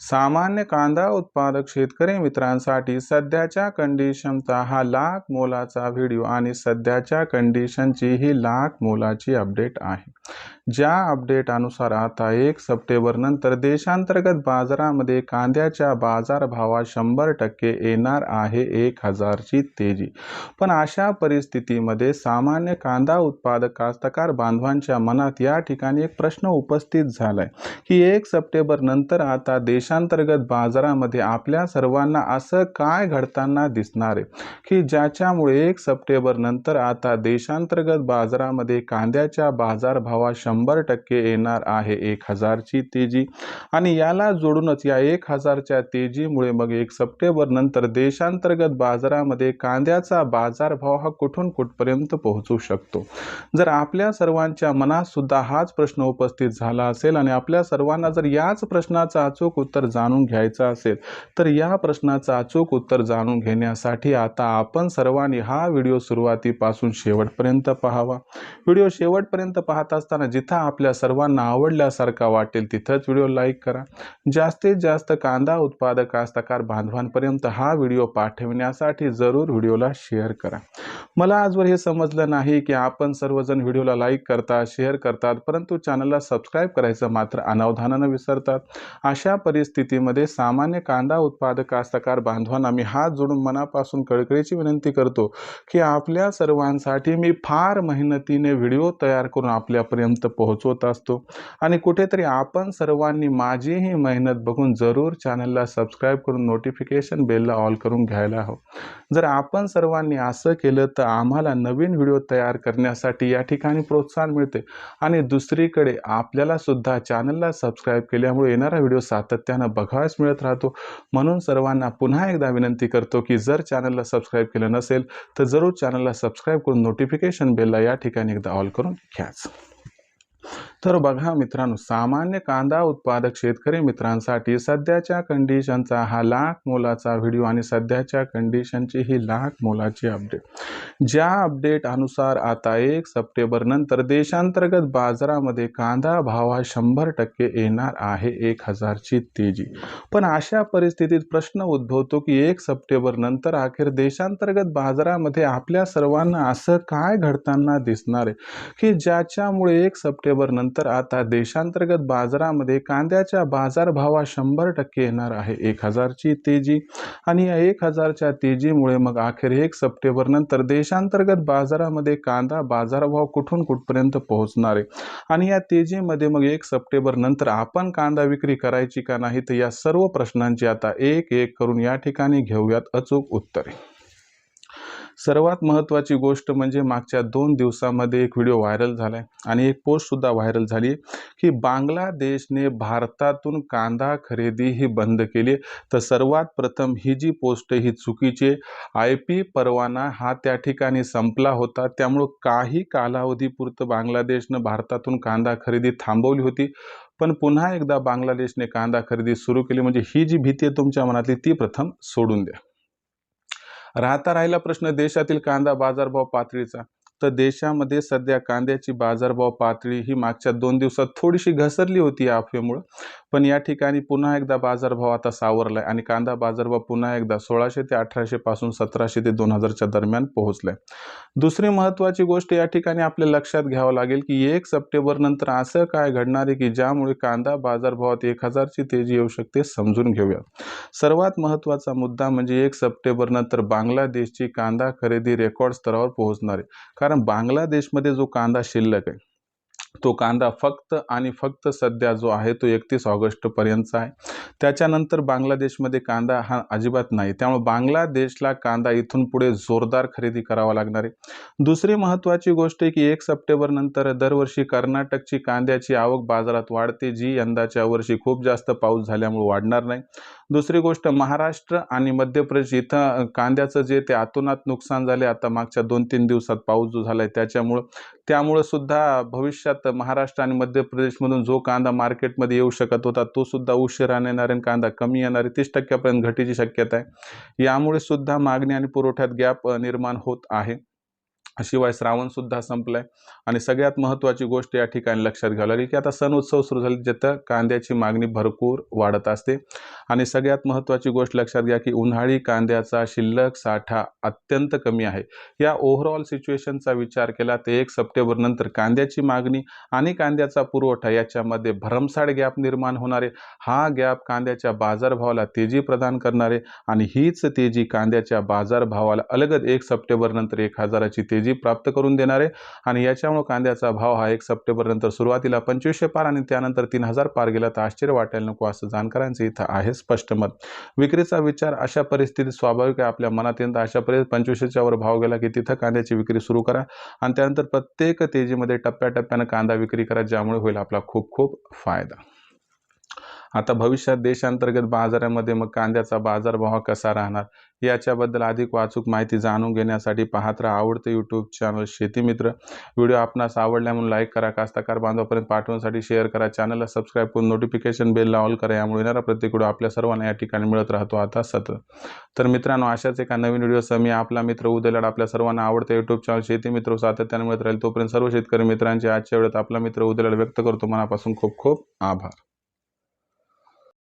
सामान्य कांदा उत्पादक शेतकरी मित्रांसाठी सध्याच्या कंडिशनचा हा लाख मोलाचा व्हिडिओ आणि सध्याच्या कंडिशनची ही लाख मोलाची अपडेट आहे. ज्या अपडेटनुसार आता एक सप्टेंबरनंतर देशांतर्गत बाजारामध्ये कांद्याच्या बाजारभावात शंभर टक्के येणार आहे एक हजारची तेजी. पण अशा परिस्थितीमध्ये सामान्य कांदा उत्पादक कास्तकार बांधवांच्या मनात या ठिकाणी एक प्रश्न उपस्थित झालाय की एक सप्टेंबरनंतर आता देशांतर्गत बाजारामध्ये आपल्या सर्वांना असं काय घडताना दिसणार आहे की ज्याच्यामुळे एक सप्टेंबरनंतर आता देशांतर्गत बाजारामध्ये कांद्याच्या बाजारभावात शंभर टक्के येणार आहे एक हजारची तेजी. आणि याला जोडूनच या एक हजारच्या तेजीमुळे मग एक सप्टेंबर नंतर देशांतर्गत बाजारामध्ये कांद्याचा बाजारभाव हा कुठून कुठपर्यंत पोहोचू शकतो? जर आपल्या सर्वांच्या मनात सुद्धा हाच प्रश्न उपस्थित झाला असेल आणि आपल्या सर्वांना जर याच प्रश्नाचं अचूक उत्तर जाणून घ्यायचं असेल तर या प्रश्नाचं अचूक उत्तर जाणून घेण्यासाठी आता आपण सर्वांनी हा व्हिडिओ सुरुवातीपासून शेवटपर्यंत पाहावा. व्हिडिओ शेवटपर्यंत पाहत असताना जिथं आपल्या सर्वांना आवडल्यासारखा वाटेल तिथंच व्हिडिओ लाईक करा. जास्तीत जास्त कांदा उत्पादक कास्तकार बांधवांपर्यंत हा व्हिडिओ पाठविण्यासाठी जरूर व्हिडिओला शेअर करा. मला आजवर हे समजलं नाही की आपण सर्वजण व्हिडिओला लाईक करतात शेअर करतात परंतु चॅनलला सबस्क्राईब करायचं मात्र अनावधानानं विसरतात. अशा परिस्थितीमध्ये सामान्य कांदा उत्पादक कास्तकार बांधवांना मी हात जोडून मनापासून कळकळीची विनंती करतो की आपल्या सर्वांसाठी मी फार मेहनतीने व्हिडिओ तयार करून आपल्यापर्यंत पोहोचवत असतो. आणि कुठेतरी आपण सर्वांनी माझीही मेहनत बघून जरूर चॅनलला सबस्क्राईब करून नोटिफिकेशन बेलला ऑल करून घ्यायला हवं. जर आपण सर्वांनी असं केलं तर आम्हाला नवीन व्हिडिओ तयार करण्यासाठी या ठिकाणी प्रोत्साहन मिळते. आणि दुसरीकडे आपल्याला सुद्धा चॅनलला सबस्क्राईब केल्यामुळे येणारा व्हिडिओ सातत्यानं बघावयास मिळत राहतो. म्हणून सर्वांना पुन्हा एकदा विनंती करतो की जर चॅनलला सबस्क्राईब केलं नसेल तर जरूर चॅनलला सबस्क्राईब करून नोटिफिकेशन बेलला या ठिकाणी एकदा ऑल करून घ्याच. तर बघा मित्रांनो सामान्य कांदा उत्पादक शेतकरी मित्रांसाठी सध्याच्या कंडिशनचा हा लाख मोलाचा व्हिडिओ आणि सध्याच्या कंडिशनची ही लाख मोलाची अपडेट ज्या अपडेट अनुसार आता एक सप्टेंबर नंतर देशांतर्गत बाजारामध्ये कांदा भावा शंभर टक्के येणार आहे एक हजारची तेजी. पण अशा परिस्थितीत प्रश्न उद्भवतो की एक सप्टेंबर नंतर अखेर देशांतर्गत बाजारामध्ये आपल्या सर्वांना असं काय घडताना दिसणार आहे? की ज्याच्यामुळे एक सप्टेंबर नंतर आता देशांतर्गत बाजारामध्ये कांद्याच्या बाजारभावा शंभर टक्के येणार आहे. एक हजारची तेजी आणि या एक हजारच्या तेजीमुळे मग अखेर एक सप्टेंबर नंतर देशांतर्गत बाजारामध्ये कांदा बाजारभाव कुठून कुठपर्यंत पोहोचणार आहे? आणि या तेजीमध्ये मग एक सप्टेंबर नंतर आपण कांदा विक्री करायची का नाही तर या सर्व प्रश्नांची आता एक एक करून या ठिकाणी घेऊयात अचूक उत्तरे. सर्वात महत्त्वाची गोष्ट म्हणजे मागच्या दोन दिवसामध्ये एक व्हिडिओ व्हायरल झाला आहे आणि एक पोस्टसुद्धा व्हायरल झाली की बांगलादेशने भारतातून कांदा खरेदी ही बंद केली तर सर्वात प्रथम ही जी पोस्ट ही चुकीची आय पी परवाना हा त्या ठिकाणी संपला होता. त्यामुळं काही कालावधीपुरतं बांगलादेशनं भारतातून कांदा खरेदी थांबवली होती. पण पुन्हा एकदा बांगलादेशने कांदा खरेदी सुरू केली. म्हणजे ही जी भीती आहे तुमच्या मनातली ती प्रथम सोडून द्या. राहता राहिला प्रश्न देशातील कांदा बाजारभाव पातळीचा. तर देशामध्ये सध्या कांद्याची बाजारभाव पातळी ही मागच्या दोन दिवसात थोडीशी घसरली होती या अफवेमुळं. पण या ठिकाणी पुन्हा एकदा बाजारभाव आता सावरला आहे आणि कांदा बाजारभाव पुन्हा एकदा सोळाशे ते अठराशे पासून सतराशे ते दोन हजारच्या दरम्यान पोहोचलाय. दुसरी महत्त्वाची गोष्ट या ठिकाणी आपल्या लक्षात घ्यावं लागेल की एक सप्टेंबर नंतर असं काय घडणार आहे की ज्यामुळे कांदा बाजारभावात एक हजारची तेजी येऊ शकते समजून घेऊया. सर्वात महत्त्वाचा मुद्दा म्हणजे एक सप्टेंबर नंतर बांगलादेशची कांदा खरेदी रेकॉर्ड स्तरावर पोहोचणार आहे. कारण बांगलादेशमध्ये जो कांदा शिल्लक आहे तो कांदा फक्त आणि फक्त सध्या जो आहे तो एकतीस ऑगस्टपर्यंतचा आहे. त्याच्यानंतर बांगलादेशमध्ये कांदा हा अजिबात नाही. त्यामुळे बांगलादेशला कांदा इथून पुढे जोरदार खरेदी करावा लागणार आहे. दुसरी महत्त्वाची गोष्ट आहे की एक सप्टेंबरनंतर दरवर्षी कर्नाटकची कांद्याची आवक बाजारात वाढते. जी यंदाच्या वर्षी खूप जास्त पाऊस झाल्यामुळे वाढणार नाही. दुसरी गोष्ट महाराष्ट्र आणि मध्य प्रदेश इथं कांद्याचं जे ते आतोनात नुकसान झाले आता मागच्या दोन तीन दिवसात पाऊस जो झाला आहे त्याच्यामुळं त्यामुळं सुद्धा भविष्यात महाराष्ट्र आणि मध्य प्रदेशमधून जो कांदा मार्केटमध्ये येऊ शकत होता तो सुद्धा उशिराने येणारे आणि कांदा कमी येणारे तीस टक्क्यापर्यंत घटीची शक्यता आहे. यामुळे सुद्धा मागणी आणि पुरवठ्यात गॅप निर्माण होत आहे. शिवाय श्रावण सुद्धा संपलाय. आणि सगळ्यात महत्त्वाची गोष्ट या ठिकाणी लक्षात घ्यावी लागेल की आता सण उत्सव सुरू झाले जिथं कांद्याची मागणी भरपूर वाढत असते. आणि सगळ्यात महत्त्वाची गोष्ट लक्षात घ्या की उन्हाळी कांद्याचा शिल्लक साठा अत्यंत कमी आहे. या ओव्हरऑल सिच्युएशनचा विचार केला तर एक सप्टेंबर नंतर कांद्याची मागणी आणि कांद्याचा पुरवठा याच्यामध्ये भरमसाठ गॅप निर्माण होणारे हा गॅप कांद्याच्या बाजारभावाला तेजी प्रदान करणारे आणि हीच तेजी कांद्याच्या बाजारभावाला अलगद एक सप्टेंबर नंतर एक हजाराची तेजी प्राप्त करून देणारे आणि याच्यामुळे कांद्याचा भाव हा एक सप्टेंबरनंतर सुरुवातीला पंचवीसशे पार आणि त्यानंतर तीन हजार पार गेला तर आश्चर्य वाटायला नको असं जाणकारांचं इथं आहे स्पष्ट मत. विक्रीचा विचार अशा परिस्थितीत स्वाभाविक आहे. आपल्या मनात येतं अशा परिस्थितीत पंचवीसशेच्या वर भाव गेला की तिथं कांद्याची विक्री सुरू करा. आणि त्यानंतर प्रत्येक तेजीमध्ये टप्प्याटप्प्यानं कांदा विक्री करा ज्यामुळे होईल आपला खूप खूप फायदा. आता भविष्यात देशांतर्गत बाजारामध्ये मग कांद्याचा बाजारभाव कसा राहणार? याच्याबद्दल अधिक वाचूक माहिती जाणून घेण्यासाठी पाहत राहा आवडते यूट्यूब चॅनल शेतीमित्र व्हिडिओ आपणास आवडल्या म्हणून लाईक करा कास्ताकार बांधवापर्यंत पाठवण्यासाठी शेअर करा. चॅनलला सबस्क्राईब करून नोटिफिकेशन बेल ऑल करा. यामुळे येणारा प्रत्येक व्हिडिओ आपल्या सर्वांना या ठिकाणी मिळत राहतो. आता सतत. तर मित्रांनो अशाच एका नवीन व्हिडिओसह मी आपला मित्र उदयलाड आपल्या सर्वांना आवडतं यूट्यूब चॅनल शेती मित्र सातत्याने मिळत राहील. तोपर्यंत सर्व शेतकरी मित्रांचे आजच्या वेळेत आपला मित्र उदयलाड व्यक्त करतो. मनापासून खूप खूप आभार.